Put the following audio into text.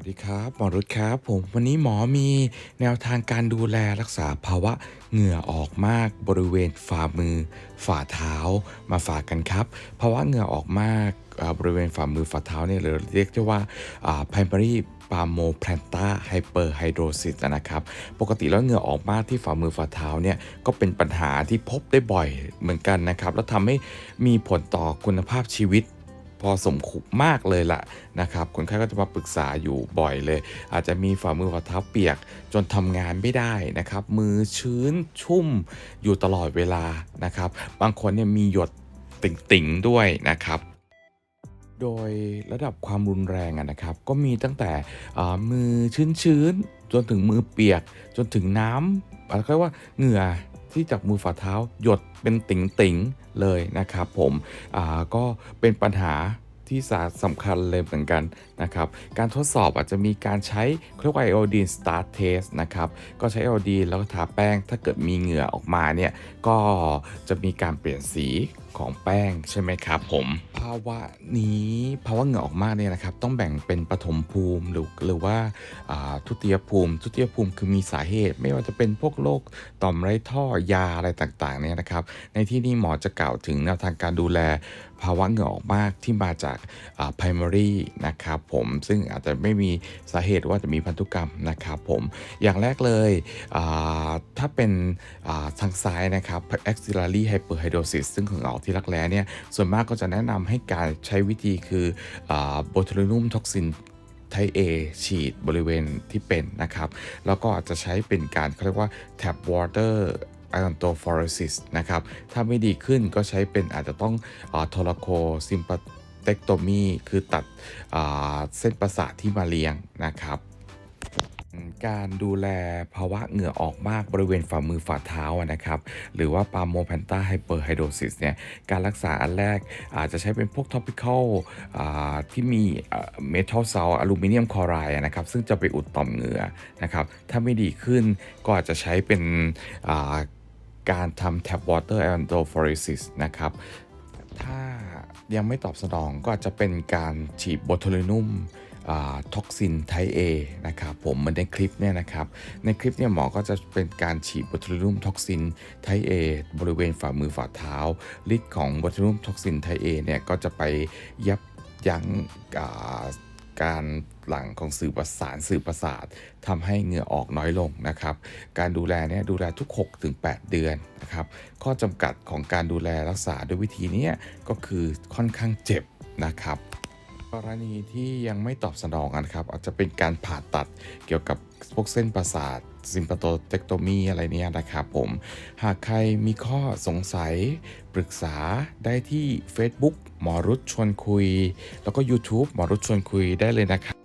วัสดีครับหมอรุตครับผมวันนี้หมอมีแนวทางการดูแลรักษาภาวะเหงื่อออกมากบริเวณฝ่ามือ ฝ่าเท้ามาฝากกันครับภาวะเหงื่อออกมากบริเวณฝ่ามือฝ่าเท้าเนี่ยหรือเรียกได้ว่า primary p a l m o p l a n t a hyperhidrosis นะครับ ปกติแล้วเหงื่อออกมากที่ฝ่ามือฝ่าเท้าเนี่ยก็เป็นปัญหาที่พบได้บ่อยเหมือนกันนะครับ แล้วทำให้มีผลต่อคุณภาพชีวิต พอสมควรมากเลยล่ะนะครับคนไข้ก็จะมาปรึกษาอยู่บ่อยเลย อาจจะมีฝ่ามือฝ่าเท้าเปียก จนทำงานไม่ได้นะครับ มือชื้นชุ่มอยู่ตลอดเวลานะครับ บางคนเนี่ยมีหยดติ่งๆด้วยนะครับโดยระดับความรุนแรงนะครับ ก็มีตั้งแต่อ่ามือชื้นๆ จนถึงมือเปียก จนถึงน้ำอะไรก็ว่าเหงื่อ ที่จากมือฝ่าเท้าหยดเป็นติ่งๆเลยนะครับผมอ่าก็เป็นปัญหาที่สาสำคัญเลยเหมือนกันนะครับ การทดสอบอาจจะมีการใช้เขาเรียกว่าไอโอดีนสตาร์ทเทสนะครับ ก็ใช้ไอโอดีนแล้วก็ทาแป้ง ถ้าเกิดมีเหงื่อออกมาเนี่ย ก็จะมีการเปลี่ยนสีของแป้งใช่ไหมครับผม ภาวะนี้ภาวะเหงื่อออกมากเนี่ยนะครับ ต้องแบ่งเป็นปฐมภูมิหรือหรือว่าาทุติยภูมิ ทุติยภูมิคือมีสาเหตุ ไม่ว่าจะเป็นพวกโรคต่อมไร้ท่อยาอะไรต่างๆเนี่ยนะครับ ในที่นี้หมอจะกล่าวถึงแนวทางการดูแล ภาวะเหงื่อออกมากที่มาจากา primary นะครับผมซึ่งอาจจะไม่มีสาเหตุว่าจะมีพันธุกรรมนะครับผมอย่างแรกเลยถ้าเป็นาทางซ้ายนะครับ axillary hyperhidrosis ซึ่งของออกที่รักแร้เนี่ยส่วนมากก็จะแนะนำให้การใช้วิธีคืออ่า botulinum toxin ไทเอฉีดบริเวณที่เป็นนะครับ แล้วก็อาจจะใช้เป็นการเขาเรียกว่า tap water iontophoresis นะครับ ถ้าไม่ดีขึ้นก็ใช้เป็นอาจจะต้องโทรโคซิมปเทคโตมีคือตัดเส้นประสาทที่มาเลี้ยงนะครับ การดูแลภาวะเหงื่อออกมากบริเวณฝ่ามือฝ่าเท้านะครับ หรือว่าปาโมแพนตาไฮเปอร์ไฮโดรซิสเนี่ย การรักษาอันแรกอาจจะใช้เป็นพวกท็อปิคอลที่มีเมทัลเซลอลูมิเนียมคลอไรด์นะครับ ซึ่งจะไปอุดต่อมเหงื่อนะครับ ถ้าไม่ดีขึ้นก็อาจจะใช้เป็นาการทำ tap water iontophoresis นะครับ ถ้ายังไม่ตอบสนองก็อาจจะเป็นการฉีดโบทูลินุม ท็อกซินไทเอนะครับผมมือนในคลิปเนี่ยนะครับในคลิปเนี่ยหมอก็จะเป็นการฉีดโบทูลินุมท็อกซินไทเอบริเวณฝ่ามือฝ่าเท้าฤทธิ์ของโบทูลินุมท็อกซินไทเอเนี่ยก็จะไปยับยั้งการหลั่งของสื่อประสานสื่อประสาททำให้เหงื่อออกน้อยลงนะครับ การดูแลเนี่ยดูแลทุก 6-8เดือนนะครับ ข้อจำกัดของการดูแลรักษาด้วยวิธีนี้ก็คือค่อนข้างเจ็บนะครับ กรณีที่ยังไม่ตอบสนองนะครับ อาจจะเป็นการผ่าตัดเกี่ยวกับพวกเส้นประสาทซิมปโตเทคโตมีอะไรเนี่ยนะครับผม หากใครมีข้อสงสัยปรึกษาได้ที่ Facebook หมอรุชชวนคุย แล้วก็ YouTube หมอรุชชวนคุยได้เลยนะครับ